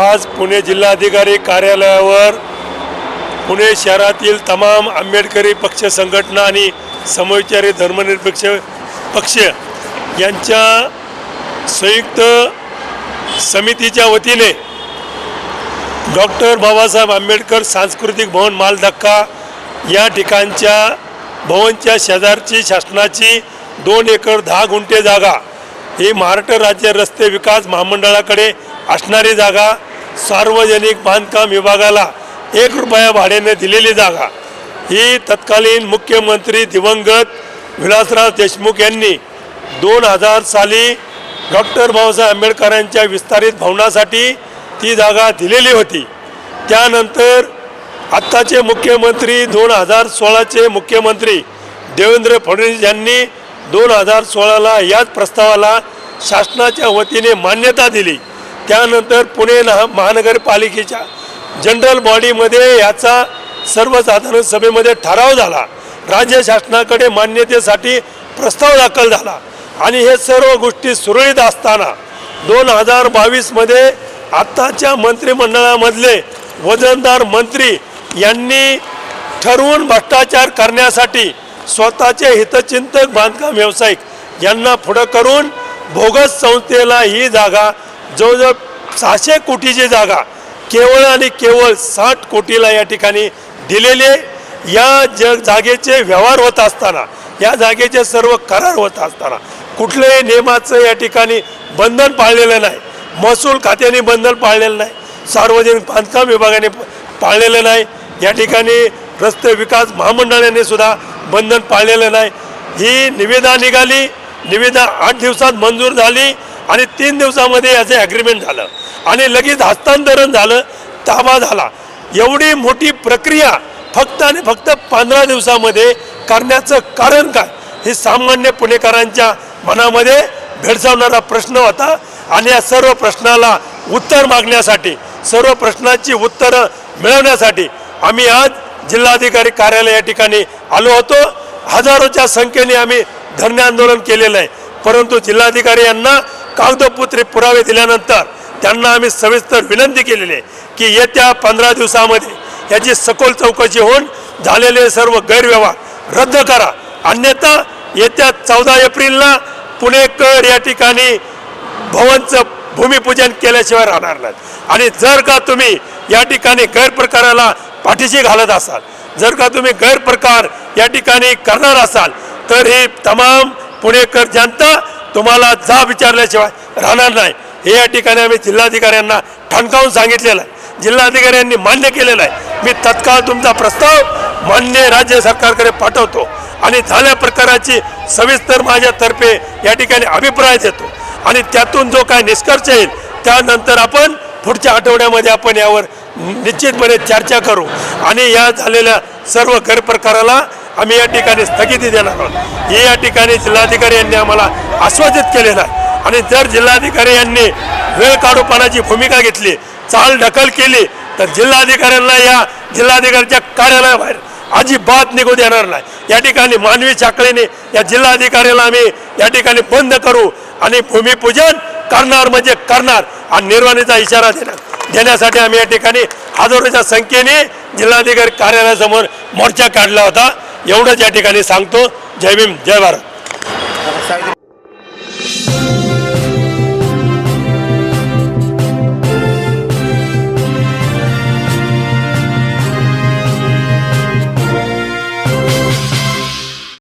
आज पुणे जिल्हाधिकारी कार्यालयावर पुणे शहरातील तमाम आंबेडकरी पक्ष संघटना आणि समविचारी धर्मनिरपेक्ष पक्ष यांच्या संयुक्त समितीच्या वतीने डॉक्टर बाबासाहेब आंबेडकर सांस्कृतिक भवन मालधक्का या ठिकाणच्या भवनच्या शेजारची शासनाची दोन एकर दहा गुंठे जागा ही महाराष्ट्र राज्य रस्ते विकास महामंडळाकडे असणारी जागा. सार्वजनिक बांधकाम विभागाला एक रुपया भाड्याने दिलेली जागा. ही तत्कालीन मुख्यमंत्री दिवंगत विलासराव देशमुख यांनी दोन हजार साली डॉक्टर बाबासाहेब आंबेडकरांच्या विस्तारित भवनासाठी ती जागा दिलेली होती. त्यानंतर आत्ताचे मुख्यमंत्री दोन हजार सोळाचे मुख्यमंत्री देवेंद्र फडणवीस यांनी दोन हजार सोळाला याच प्रस्तावाला शासनाच्या वतीने मान्यता दिली. त्यानंतर पुणे नहा महानगरपालिकेच्या जनरल बॉडीमध्ये याचा सर्वसाधारण सभेमध्ये ठराव झाला. राज्य शासनाकडे मान्यतेसाठी प्रस्ताव दाखल झाला. आणि हे सर्व गोष्टी सुरळीत असताना दोन हजार बावीसमध्ये आत्ताच्या मंत्रिमंडळामधले वजनदार मंत्री यांनी ठरवून भ्रष्टाचार करण्यासाठी स्वतःचे हितचिंतक बांधकाम व्यावसायिक यांना पुढं करून बोगस संस्थेला ही जागा जवळजवळ सहाशे कोटीची जागा केवळ आणि केवळ साठ कोटीला या ठिकाणी दिलेले या जग जागेचे व्यवहार होत असताना या जागेचे सर्व करार होत असताना कुठल्याही नियमाचं या ठिकाणी बंधन पाळलेलं नाही. महसूल खात्याने बंधन पाळलेलं नाही. सार्वजनिक बांधकाम विभागाने पाळलेलं नाही. या ठिकाणी रस्ते विकास महामंडळाने सुद्धा बंधन पाळलेलं नाही. ही निविदा निघाली. निविदा आठ दिवसात मंजूर झाली आणि तीन दिवसामध्ये याचे ॲग्रीमेंट झालं. आणि लगेच हस्तांतरण झालं. ताबा झाला. एवढी मोठी प्रक्रिया फक्त आणि फक्त पंधरा दिवसामध्ये करण्याचं कारण काय? हे सामान्य पुणेकरांच्या मनामध्ये भेडसावणारा प्रश्न होता. आणि या सर्व प्रश्नाला उत्तर मागण्यासाठी सर्व प्रश्नांची उत्तरं मिळवण्यासाठी आम्ही आज जिल्हाधिकारी कार्यालय या ठिकाणी आलो होतो. हजारोच्या संख्येने आम्ही धरणे आंदोलन केलेलं आहे. परंतु जिल्हाधिकारी यांना कागदोपुत्री पुरावे दिल्यानंतर त्यांना आम्ही सविस्तर विनंती केलेली आहे की येत्या पंधरा दिवसामध्ये याची सखोल चौकशी होऊन झालेले सर्व गैरव्यवहार रद्द करा. अन्यथा येत्या चौदा एप्रिलला पुणेकर या ठिकाणी भवनचं भूमिपूजन केल्याशिवाय राहणार नाहीत. आणि जर का तुम्ही या ठिकाणी गैरप्रकाराला पाठीशी घालत असाल जर का तुम्ही गैरप्रकार या ठिकाणी करणार असाल तर ही तमाम पुणेकर जनता तुम्हाला जा विचारल्याशिवाय राहणार नाही. हे या ठिकाणी आम्ही जिल्हाधिकाऱ्यांना ठणकावून सांगितलेलं आहे. जिल्हाधिकाऱ्यांनी मान्य केलेलं आहे. मी तत्काळ तुमचा प्रस्ताव मान्य राज्य सरकारकडे पाठवतो आणि झाल्या प्रकाराची सविस्तर माझ्यातर्फे या ठिकाणी अभिप्राय देतो. आणि त्यातून जो काय निष्कर्ष येईल त्यानंतर आपण पुढच्या आठवड्यामध्ये आपण यावर निश्चितपणे चर्चा करू. आणि या झालेल्या सर्व गैरप्रकाराला आम्ही या ठिकाणी स्थगिती देणार आहोत. हे या ठिकाणी जिल्हाधिकारी यांनी आम्हाला आश्वासित केलेलं आहे. आणि जर जिल्हाधिकारी यांनी वेळ काढूपणाची भूमिका घेतली चाल ढकल केली तर जिल्हाधिकाऱ्यांना या जिल्हाधिकाऱ्याच्या कार्यालयाबाहेर अजिबात निघू देणार नाही. या ठिकाणी मानवी साखळीने या जिल्हाधिकाऱ्याला आम्ही या ठिकाणी बंद करू आणि भूमिपूजन करणार म्हणजे करणार आणि निर्वाणीचा इशारा देणार. देण्यासाठी आम्ही या ठिकाणी हजारोच्या संख्येने जिल्हाधिकारी कार्यालयासमोर मोर्चा काढला होता. एवढंच या ठिकाणी सांगतो. जय भीम जय भारत.